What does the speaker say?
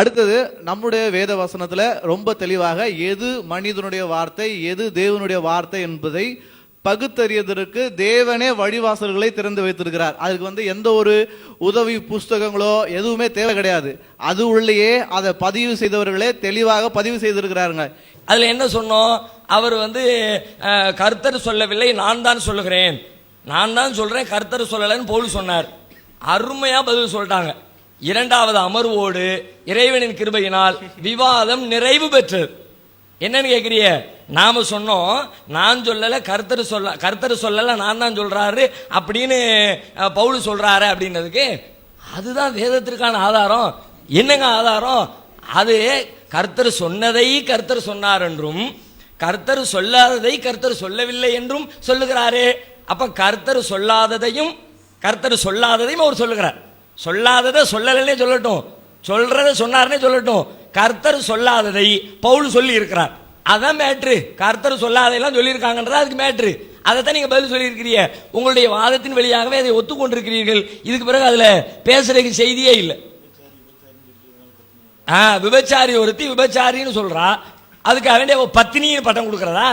அடுத்தது நம்முடைய வேத வசனத்துல ரொம்ப தெளிவாக எது மனிதனுடைய வார்த்தை எது தேவனுடைய வார்த்தை என்பதை பகுத்தறியதற்கு தேவனே வழிவாசல்களை திறந்து வைத்திருக்கிறார். அதுக்கு வந்து எந்த ஒரு உதவி புஸ்தகங்களோ எதுவுமே தேவை கிடையாது. அது உள்ளேயே அதை பதிவு செய்தவர்களே தெளிவாக பதிவு செய்திருக்கிறாருங்க. அதில் என்ன சொன்னோம்? அவர் வந்து கர்த்தர் சொல்லவில்லை நான் தான் சொல்லுகிறேன். நான் தான் சொல்கிறேன் கர்த்தர் சொல்லலைன்னு போல் சொன்னார். அருமையாக பதில் சொல்லிட்டாங்க. இரண்டாவது அமர்வோடு இறைவனின் கிருபையினால் விவாதம் நிறைவு பெற்றது. என்னன்னு கேட்குறிய நாம சொன்னோம் நான் சொல்லலை கருத்தர் சொல்ல கர்த்தர் சொல்லலை நான் தான் சொல்கிறாரு அப்படின்னு பவுல் சொல்கிறாரு அப்படின்னதுக்கு அதுதான் வேதத்திற்கான ஆதாரம். என்னங்க ஆதாரம்? அது கர்த்தர் சொன்னதை கர்த்தர் சொன்னார் என்றும் கர்த்தர் சொல்லாததை கர்த்தர் சொல்லவில்லை என்றும் சொல்லுகிறாரே. அப்ப கர்த்தர் சொல்லாததையும் கர்த்தர் சொல்லாததையும் அவர் சொல்லுகிறார். சொல்லாததை சொல்லலைன்னே சொல்லட்டும். சொல்றத சொன்னார்னே சொல்லட்டும். கர்த்தர் சொல்லாததை பவுல் சொல்லி இருக்கிறார் அதான் மேட்ரு கர்த்தர் சொல்லாதையெல்லாம் சொல்லியிருக்காங்கன்றது அதுக்கு மேட்ரு அதைத்தான் நீங்கள் பதில் சொல்லியிருக்கிறீங்க. உங்களுடைய வாதத்தின் வழியாகவே அதை ஒத்துக்கொண்டிருக்கிறீர்கள். இதுக்கு பிறகு அதில் பேசுறதுக்கு செய்தியே இல்லை. ஆ விபச்சாரி ஒருத்தி விபச்சாரின்னு சொல்கிறா அதுக்கு வேண்டிய பத்தினின்னு பட்டம் கொடுக்குறதா?